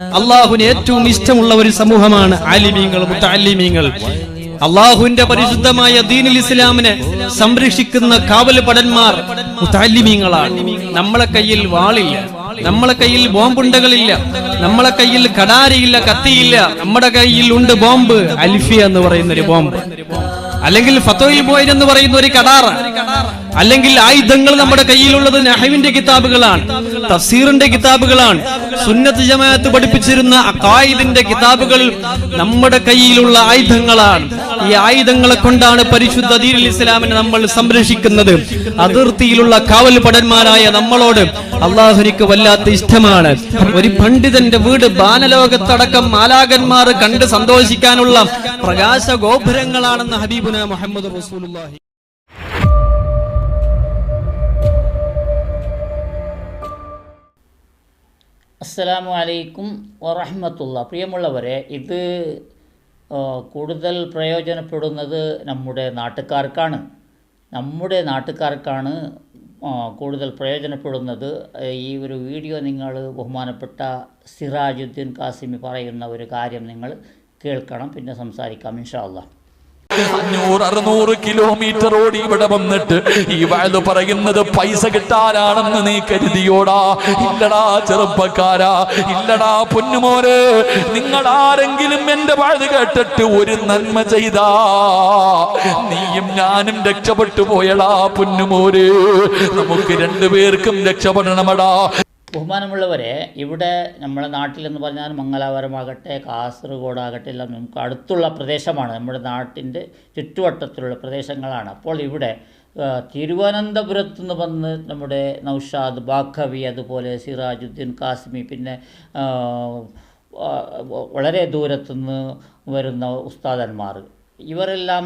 അള്ളാഹുവിന് ഏറ്റവും ഇഷ്ടമുള്ള ഒരു സമൂഹമാണ് ആലിമീങ്ങൾ മുത്താലിമീങ്ങൾ അള്ളാഹുവിന്റെ പരിശുദ്ധമായ ദീനുൽ ഇസ്ലാമിനെ സംരക്ഷിക്കുന്ന കാവൽ പടന്മാർ മുത്താലിമീങ്ങളാണ് നമ്മളെ കയ്യിൽ വാളില്ല നമ്മളെ കയ്യിൽ ബോംബുണ്ടകളില്ല നമ്മളെ കയ്യിൽ കടാരിയില്ല കത്തിയില്ല. നമ്മുടെ കയ്യിൽ ഉണ്ട് ബോംബ് അൽഫിയ എന്ന് പറയുന്ന ഒരു ബോംബ്. അല്ലെങ്കിൽ ഫത്തോയിൽ ബോയൻ എന്ന് പറയുന്ന ഒരു കടാറ. അല്ലെങ്കിൽ ആയുധങ്ങൾ നമ്മുടെ കയ്യിലുള്ളത് നഹവിന്റെ കിതാബുകളാണ് തഫ്സീറിന്റെ കിതാബുകളാണ് സുന്നത്ത് ജമാഅത്ത് പഠിപ്പിച്ചിരുന്ന അക്കായിദിന്റെ കിതാബുകൾ നമ്മുടെ കയ്യിലുള്ള ആയുധങ്ങളാണ്. ഈ ആയുധങ്ങളെ കൊണ്ടാണ് പരിശുദ്ധ ദീനുൽ ഇസ്ലാമിനെ നമ്മൾ സംരക്ഷിക്കുന്നത്. അതിർത്തിയിലുള്ള കാവൽ പടന്മാരായ നമ്മളോട് അള്ളാഹുനിക്ക് വല്ലാത്ത ഇഷ്ടമാണ്. ഒരു പണ്ഡിതന്റെ വീട് ബാനലോകത്തടക്കം മാലാകന്മാർ കണ്ട് സന്തോഷിക്കാനുള്ള പ്രകാശ ഗോപുരങ്ങളാണെന്ന് ഹബീബുന മുഹമ്മദ് റസൂലുള്ളാഹി. അസ്സലാമു അലൈക്കും വറഹമത്തുള്ള പ്രിയമുള്ളവരെ ഇത് കൂടുതൽ പ്രയോജനപ്പെടുന്നത് നമ്മുടെ നാട്ടുകാർക്കാണ്. നമ്മുടെ നാട്ടുകാർക്കാണ് കൂടുതൽ പ്രയോജനപ്പെടുന്നത്. ഈ ഒരു വീഡിയോ നിങ്ങൾ ബഹുമാനപ്പെട്ട സിറാജുദ്ദീൻ കാസിമി പറയുന്ന ഒരു കാര്യം നിങ്ങൾ കേൾക്കണം പിന്നെ സംസാരിക്കാം ഇൻഷാ അള്ളാഹ് അഞ്ഞൂറ് അറുന്നൂറ് കിലോമീറ്റർ ഓടി ഇവിടെ വന്നിട്ട് ഈ വയത് പറയുന്നത് പൈസ കിട്ടാനാണെന്ന് നീ കരുതിയോടാ. ഇല്ലടാ ചെറുപ്പക്കാരാ ഇല്ലടാ പൊന്നുമോര് നിങ്ങൾ ആരെങ്കിലും എന്റെ വയത് കേട്ടിട്ട് ഒരു നന്മ ചെയ്താ. നീയും ഞാനും രക്ഷപ്പെട്ടു പോയടാ പൊന്നുമോര് നമുക്ക് രണ്ടുപേർക്കും രക്ഷപ്പെടണമടാ. ബഹുമാനമുള്ളവരെ ഇവിടെ നമ്മുടെ നാട്ടിലെന്ന് പറഞ്ഞാൽ മംഗലാപുരമാകട്ടെ കാസർഗോഡാകട്ടെ എല്ലാം നമുക്ക് അടുത്തുള്ള പ്രദേശമാണ്. നമ്മുടെ നാട്ടിന്റെ ചുറ്റുവട്ടത്തിലുള്ള പ്രദേശങ്ങളാണ്. അപ്പോൾ ഇവിടെ തിരുവനന്തപുരത്തു നിന്ന് വന്ന് നമ്മുടെ നൗഷാദ് ബാഖവി അതുപോലെ സിറാജുദ്ദീൻ കാസിമി പിന്നെ വളരെ ദൂരത്തുനിന്ന് വരുന്ന ഉസ്താദന്മാർ. ഇവരെല്ലാം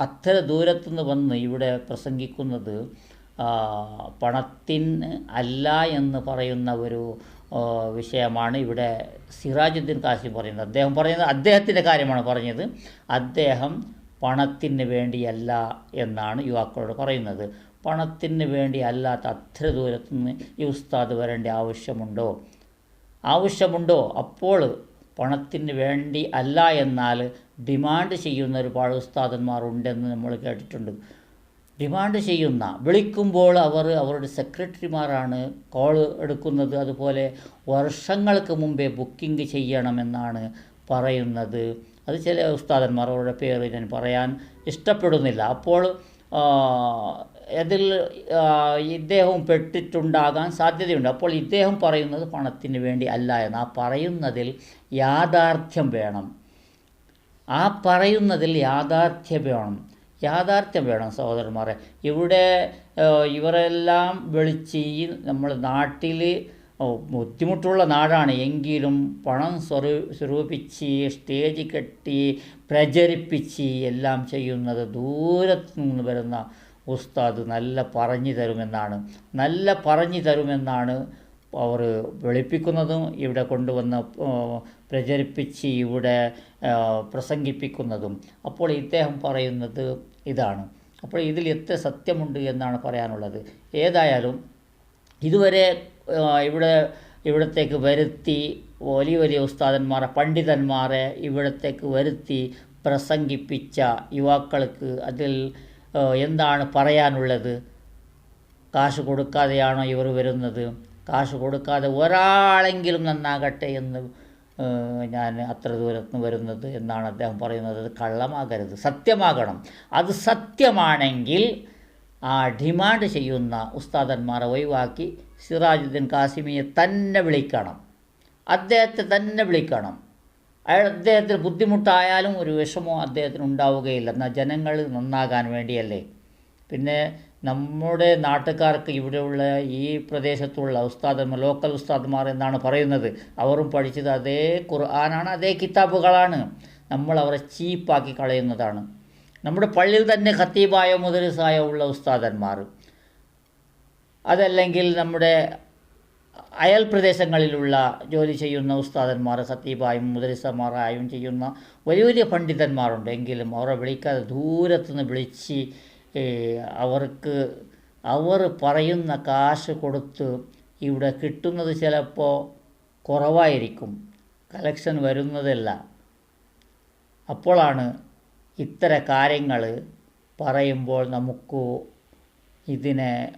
അത്ര ദൂരത്തുനിന്ന് വന്ന് ഇവിടെ പ്രസംഗിക്കുന്നത് പണത്തിന് അല്ല എന്ന് പറയുന്ന ഒരു വിഷയമാണ് ഇവിടെ സിറാജുദ്ദീൻ കാസിം പറയുന്നത്. അദ്ദേഹം പറയുന്നത് അദ്ദേഹത്തിന്റെ കാര്യമാണ് പറഞ്ഞത്. അദ്ദേഹം പണത്തിന് വേണ്ടിയല്ല എന്നാണ് യുവാക്കളോട് പറയുന്നത്. പണത്തിന് വേണ്ടി അല്ലാത്ത അത്ര ദൂരത്തു നിന്ന് ഈ ഉസ്താദ് വരേണ്ട ആവശ്യമുണ്ടോ? ആവശ്യമുണ്ടോ? അപ്പോൾ പണത്തിന് വേണ്ടി അല്ല എന്നാൽ ഡിമാൻഡ് ചെയ്യുന്ന ഒരുപാട് ഉസ്താദന്മാർ ഉണ്ടെന്ന് നമ്മൾ കേട്ടിട്ടുണ്ട്. ഡിമാൻഡ് ചെയ്യുന്ന വിളിക്കുമ്പോൾ അവർ അവരുടെ സെക്രട്ടറിമാരാണ് കോൾ എടുക്കുന്നത്. അതുപോലെ വർഷങ്ങൾക്ക് മുമ്പേ ബുക്കിംഗ് ചെയ്യണമെന്നാണ് പറയുന്നത്. അത് ചില ഉസ്താദന്മാർ അവരുടെ പേര് ഞാൻ പറയാൻ ഇഷ്ടപ്പെടുന്നില്ല. അപ്പോൾ അതിൽ ഇദ്ദേഹവും പെട്ടിട്ടുണ്ടാകാൻ സാധ്യതയുണ്ട്. അപ്പോൾ ഇദ്ദേഹം പറയുന്നത് പണത്തിന് വേണ്ടി അല്ല എന്ന്. ആ പറയുന്നതിൽ യാഥാർത്ഥ്യം വേണം. ആ പറയുന്നതിൽ യാഥാർത്ഥ്യം വേണം. യാഥാർത്ഥ്യം വേണം സഹോദരന്മാരെ. ഇവിടെ ഇവരെല്ലാം വിളിച്ച് ഈ നമ്മൾ നാട്ടിൽ ബുദ്ധിമുട്ടുള്ള നാടാണ്. എങ്കിലും പണം സ്വരൂ സ്വരൂപിച്ച് സ്റ്റേജ് കെട്ടി പ്രചരിപ്പിച്ച് എല്ലാം ചെയ്യുന്നത് ദൂരത്ത് നിന്ന് വരുന്ന ഉസ്താദ് നല്ല പറഞ്ഞു തരുമെന്നാണ്. നല്ല പറഞ്ഞു തരുമെന്നാണ് അവർ വെളുപ്പിക്കുന്നതും ഇവിടെ കൊണ്ടുവന്ന് പ്രചരിപ്പിച്ച് ഇവിടെ പ്രസംഗിപ്പിക്കുന്നതും. അപ്പോൾ ഇദ്ദേഹം പറയുന്നത് ഇതാണ്. അപ്പോൾ ഇതിൽ എത്ര സത്യമുണ്ട് എന്നാണ് പറയാനുള്ളത്. ഏതായാലും ഇതുവരെ ഇവിടെ ഇവിടത്തേക്ക് വരുത്തി വലിയ വലിയ ഉസ്താദന്മാരെ പണ്ഡിതന്മാരെ ഇവിടത്തേക്ക് വരുത്തി പ്രസംഗിപ്പിച്ച യുവാക്കൾക്ക് അതിൽ എന്താണ് പറയാനുള്ളത്? കാശ് കൊടുക്കാതെയാണോ ഇവർ വരുന്നത്? കാശ് കൊടുക്കാതെ ഒരാളെങ്കിലും നന്നാകട്ടെ എന്ന് ഞാൻ അത്ര ദൂരത്ത് വരുന്നത് എന്നാണ് അദ്ദേഹം പറയുന്നത്. അത് കള്ളമാകരുത് സത്യമാകണം. അത് സത്യമാണെങ്കിൽ ആ ഡിമാൻഡ് ചെയ്യുന്ന ഉസ്താദന്മാരെ ഒഴിവാക്കി സിറാജുദ്ദീൻ കാസിമിയെ തന്നെ വിളിക്കണം. അദ്ദേഹത്തെ തന്നെ വിളിക്കണം. അയാൾ അദ്ദേഹത്തിന് ബുദ്ധിമുട്ടായാലും ഒരു വിഷമോ അദ്ദേഹത്തിന് ഉണ്ടാവുകയില്ല. എന്നാൽ ജനങ്ങൾ നന്നാകാൻ വേണ്ടിയല്ലേ? പിന്നെ നമ്മുടെ നാട്ടുകാർക്ക് ഇവിടെയുള്ള ഈ പ്രദേശത്തുള്ള ഉസ്താദന്മാർ ലോക്കൽ ഉസ്താദ്മാർ എന്നാണ് പറയുന്നത്. അവരും പഠിച്ചത് അതേ ഖുർആനാണ് അതേ കിതാബുകളാണ്. നമ്മൾ അവരെ ചീപ്പാക്കി കളയുന്നതാണ്. നമ്മുടെ പള്ളിയിൽ തന്നെ ഖത്തീബായ മുദരിസായ ഉള്ള ഉസ്താദന്മാർ. അതല്ലെങ്കിൽ നമ്മുടെ അയൽ പ്രദേശങ്ങളിലുള്ള ജോലി ചെയ്യുന്ന ഉസ്താദന്മാർ ഖത്തീബായും മുദരിസമാരായും ചെയ്യുന്ന വലിയ വലിയ പണ്ഡിതന്മാരുണ്ട്. എങ്കിലും അവരെ വിളിക്കാതെ ദൂരത്തുനിന്ന് വിളിച്ച് അവർക്ക് അവർ പറയുന്ന കാശ് കൊടുത്ത് ഇവിടെ കിട്ടുന്നത് ചിലപ്പോൾ കുറവായിരിക്കും. കളക്ഷൻ വരുന്നതല്ല. അപ്പോഴാണ് ഇത്തര കാര്യങ്ങൾ പറയുമ്പോൾ നമുക്ക് ഇതിനെ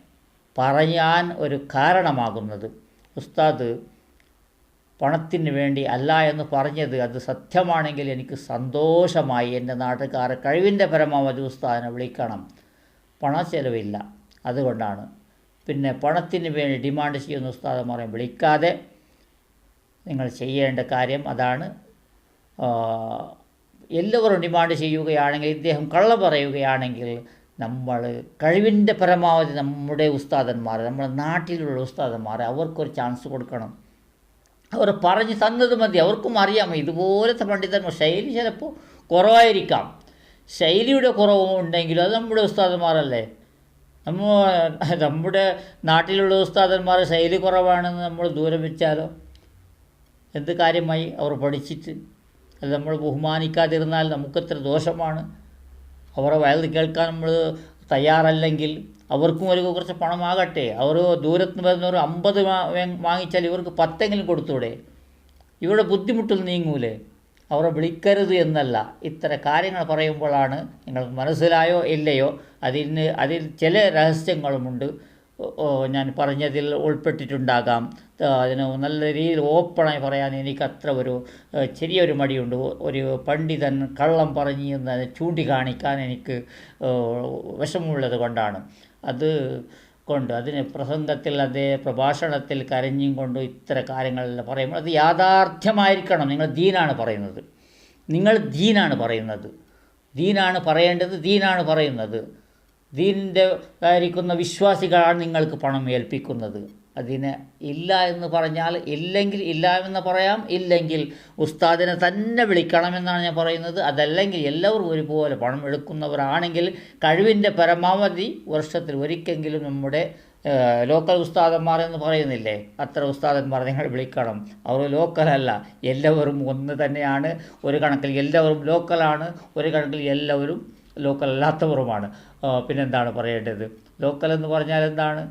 പറയാൻ ഒരു കാരണമാകുന്നത്. ഉസ്താദ് പണത്തിന് വേണ്ടി അല്ല എന്ന് പറഞ്ഞത് അത് സത്യമാണെങ്കിൽ എനിക്ക് സന്തോഷമായി എന്റെ നാട്ടുകാർ കഴിവിന്റെ പരമാവധി ഉസ്താദിനെ വിളിക്കണം. പണ ചെലവില്ല അതുകൊണ്ടാണ്. പിന്നെ പണത്തിന് വേണ്ടി ഡിമാൻഡ് ചെയ്യുന്ന ഉസ്താദന്മാരെ വിളിക്കാതെ നിങ്ങൾ ചെയ്യേണ്ട കാര്യം അതാണ്. എല്ലാവരും ഡിമാൻഡ് ചെയ്യുകയാണെങ്കിൽ ഇദ്ദേഹം കള്ള പറയുകയാണെങ്കിൽ നമ്മൾ കഴിവിന്റെ പരമാവധി നമ്മുടെ ഉസ്താദന്മാർ നമ്മുടെ നാട്ടിലുള്ള ഉസ്താദന്മാർ അവർക്കൊരു ചാൻസ് കൊടുക്കണം. അവർ പറഞ്ഞു തന്നത് മതി. അവർക്കും അറിയാം. ഇതുപോലത്തെ പണ്ഡിതന്മാർ ശൈലി ചിലപ്പോൾ കുറവായിരിക്കാം. ശൈലിയുടെ കുറവും ഉണ്ടെങ്കിലും അത് നമ്മുടെ ഉസ്താദന്മാരല്ലേ നമ്മ നമ്മുടെ നാട്ടിലുള്ള ഉസ്താദന്മാരെ ശൈലി കുറവാണെന്ന് നമ്മൾ ദൂരം വെച്ചാലോ? എന്ത് കാര്യമായി അവർ പഠിച്ചിട്ട് അത് നമ്മൾ ബഹുമാനിക്കാതിരുന്നാൽ നമുക്കത്ര ദോഷമാണ്. അവരെ വയൽ കേൾക്കാൻ നമ്മൾ തയ്യാറല്ലെങ്കിൽ അവർക്കും ഒരു കുറച്ച് പണമാകട്ടെ. അവർ ദൂരത്ത് നിന്ന് വരുന്നവർ അമ്പത് വാങ്ങിച്ചാൽ ഇവർക്ക് പത്തെങ്കിലും കൊടുത്തൂടെ ഇവിടെ ബുദ്ധിമുട്ടിൽ നീങ്ങൂലേ? അവരെ വിളിക്കരുത് എന്നല്ല. ഇത്ര കാര്യങ്ങൾ പറയുമ്പോഴാണ് നിങ്ങൾക്ക് മനസ്സിലായോ ഇല്ലയോ? അതിന് അതിൽ ചില രഹസ്യങ്ങളുമുണ്ട്. ഞാൻ പറഞ്ഞതിൽ ഉൾപ്പെട്ടിട്ടുണ്ടാകാം. അതിന് നല്ല രീതിയിൽ ഓപ്പണായി പറയാൻ എനിക്കത്ര ഒരു ചെറിയൊരു മടിയുണ്ട്. ഒരു പണ്ഡിതൻ കള്ളം പറഞ്ഞു എന്ന് ചൂണ്ടിക്കാണിക്കാൻ എനിക്ക് വിഷമമുള്ളത് കൊണ്ടാണ്. അത് കൊണ്ട് അതിന് പ്രസംഗത്തിൽ അതേ പ്രഭാഷണത്തിൽ കരഞ്ഞും കൊണ്ട് ഇത്ര കാര്യങ്ങളെല്ലാം പറയുമ്പോൾ അത് യാഥാർത്ഥ്യമായിരിക്കണം. നിങ്ങൾ ദീനാണ് പറയുന്നത്. നിങ്ങൾ ദീനാണ് പറയുന്നത്. ദീനാണ് പറയേണ്ടത് ദീനാണ് പറയുന്നത്. ദീനിന്റെ ആയിരിക്കുന്ന വിശ്വാസികളാണ് നിങ്ങൾക്ക് പണം ഏൽപ്പിക്കുന്നത്. അതിന് ഇല്ല എന്ന് പറഞ്ഞാൽ ഇല്ലെങ്കിൽ ഇല്ല എന്ന് പറയാം ഇല്ലെങ്കിൽ ഉസ്താദിനെ തന്നെ വിളിക്കണമെന്നാണ് ഞാൻ പറയുന്നത്. അതല്ലെങ്കിൽ എല്ലാവരും ഒരുപോലെ പണം എടുക്കുന്നവരാണെങ്കിൽ കഴിവിന്റെ പരമാവധി വർഷത്തിൽ ഒരിക്കെങ്കിലും നമ്മുടെ ലോക്കൽ ഉസ്താദന്മാർ എന്ന് പറയുന്നില്ലേ? അത്ര ഉസ്താദന്മാർ നിങ്ങൾ വിളിക്കണം. അവർ ലോക്കലല്ല എല്ലാവരും ഒന്ന് തന്നെയാണ്. ഒരു കണക്കിൽ എല്ലാവരും ലോക്കലാണ് ഒരു കണക്കിൽ എല്ലാവരും ലോക്കൽ അല്ലാത്തവരുമാണ്. പിന്നെന്താണ് പറയേണ്ടത്? ലോക്കൽ എന്ന് പറഞ്ഞാൽ എന്താണ്?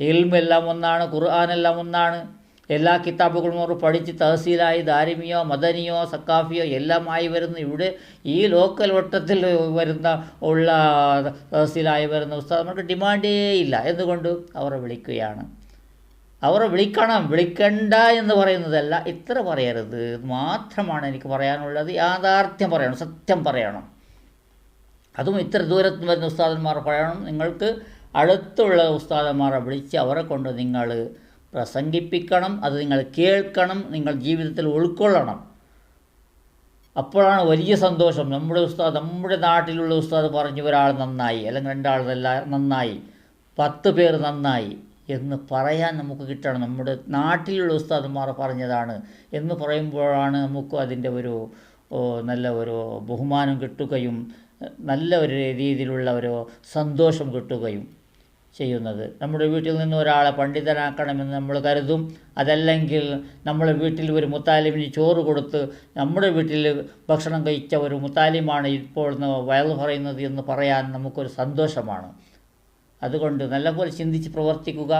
ഇൽമെല്ലാം ഒന്നാണ് ഖുർആൻ എല്ലാം ഒന്നാണ്. എല്ലാ കിതാബുകളും അവർ പഠിച്ച് തഹസീലായി ദാരിമിയോ മദനിയോ സക്കാഫിയോ എല്ലാമായി വരുന്ന ഇവിടെ ഈ ലോക്കൽ വട്ടത്തിൽ വരുന്ന ഉള്ള തഹസീലായി വരുന്ന നമുക്ക് ഡിമാൻഡേ ഇല്ല. എന്തുകൊണ്ട്? അവരെ വിളിക്കുകയാണ്. അവരെ വിളിക്കണം. വിളിക്കണ്ട എന്ന് പറയുന്നതല്ല. ഇത്ര പറയരുത്. മാത്രമാണ് എനിക്ക് പറയാനുള്ളത്. യാഥാർത്ഥ്യം പറയണം. സത്യം പറയണം. അതും ഇത്ര ദൂരത്ത് വരുന്ന ഉസ്താദന്മാർ പറയണം. നിങ്ങൾക്ക് അടുത്തുള്ള ഉസ്താദന്മാരെ വിളിച്ച് അവരെ കൊണ്ട് നിങ്ങൾ പ്രസംഗിപ്പിക്കണം അത് നിങ്ങൾ കേൾക്കണം നിങ്ങൾ ജീവിതത്തിൽ ഉൾക്കൊള്ളണം. അപ്പോഴാണ് വലിയ സന്തോഷം. നമ്മുടെ ഉസ്താദ് നമ്മുടെ നാട്ടിലുള്ള ഉസ്താദ് പറഞ്ഞു ഒരാൾ നന്നായി അല്ലെങ്കിൽ രണ്ടാൾ നന്നായി പത്ത് പേർ നന്നായി എന്ന് പറയാൻ നമുക്ക് കിട്ടണം. നമ്മുടെ നാട്ടിലുള്ള ഉസ്താദന്മാർ പറഞ്ഞതാണ് എന്ന് പറയുമ്പോഴാണ് നമുക്ക് അതിന്റെ ഒരു നല്ല ഒരു ബഹുമാനം കിട്ടുകയും നല്ല ഒരു രീതിയിലുള്ള ഒരു സന്തോഷം കിട്ടുകയും. ചെയ്യുന്നത്. നമ്മുടെ വീട്ടിൽ നിന്ന് ഒരാളെ പണ്ഡിതനാക്കണമെന്ന് നമ്മൾ കരുതും. അതല്ലെങ്കിൽ നമ്മുടെ വീട്ടിൽ ഒരു മുത്താലിമിന് ചോറ് കൊടുത്ത് നമ്മുടെ വീട്ടിൽ ഭക്ഷണം കഴിച്ച ഒരു മുത്താലിമാണ് ഇപ്പോൾ വയറു പറയുന്നത് എന്ന് പറയാൻ നമുക്കൊരു സന്തോഷമാണ്. അതുകൊണ്ട് നല്ലപോലെ ചിന്തിച്ച് പ്രവർത്തിക്കുക.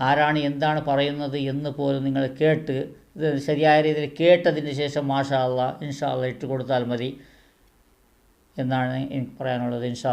ആരാണ് എന്താണ് പറയുന്നത് എന്ന് പോലും നിങ്ങൾ കേട്ട് ഇത് ശരിയായ രീതിയിൽ കേട്ടതിന് ശേഷം മാഷാ അള്ളാ ഇൻഷാ ഇട്ട് കൊടുത്താൽ മതി എന്നാണ് എനിക്ക് പറയാനുള്ളത്. ഇൻഷാ